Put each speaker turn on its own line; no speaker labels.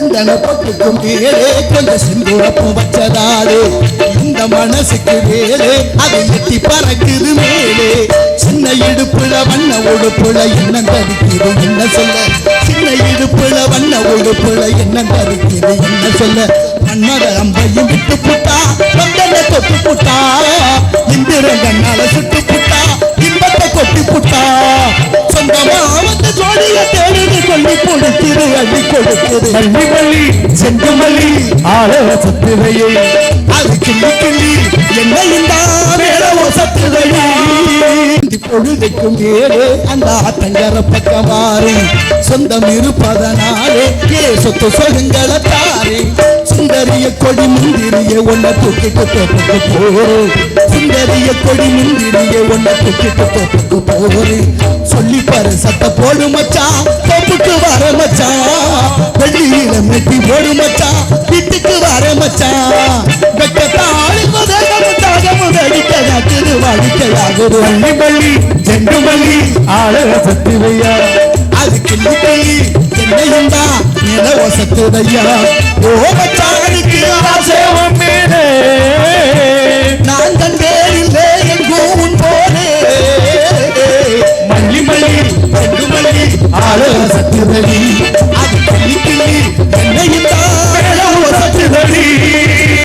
சந்தன பட்டுக்கும் மேலே கொஞ்ச சிந்துரப்பும் வச்சதாலே இந்த மனசுக்கு வேலே அதை எட்டி பறக்குது மேலே. சின்ன இடுப்புல வண்ண உடுப்புல என்ன தடுக்குது என்ன சொல்ல? சின்ன இடுப்புல வண்ண உடுப்புல என்ன தடுக்குது என்ன சொல்ல? மன்மத அம்பையும் விட்டு புட்டா தொட்டு தேடுது சொல்லி அள்ளி கொடுத்திரு
மல்லி மல்லி செண்டு மல்லி ஆள சத்துவையே
அது கிள்ளி கிள்ளி என்ன இந்த மேல ஒசத்துதடி பொழுதைக்கும் மேலே அந்த ஆத்தங்கர பக்கமாறு சொந்தம் இருப்பதனாலே ஏ சொத்து சொல்லுங்களை தாரே. சுந்தரிய கொடி முந்திரிய ஒன்ன தூக்கிட்டு தோப்புக்கு போறேன் சுந்தரிய கொடி முந்திரிய ஒன்ன தூக்கிட்டு தோப்புக்கு போறேன் சொல்லி பாரு சத்த போடு மச்சான். வீட்டுக்கு வர மச்சான் வெட்டத்தாளி முதலும் தாகமும் வெடிக்க நாட்டுது வாழ்க்கையாகுது
மல்லி மல்லி செண்டு மல்லி ஆள சத்துவையா
அது கிள்ளி கிள்ளி என்னையும் தான் நில வசத்துதையா ஓ மச்சானுக்கு ஆசை
சேவம் மீனே
நான் கண்டேரில்லே எங்கும் உன் போனே
மல்லி மல்லி
செண்டு மல்லி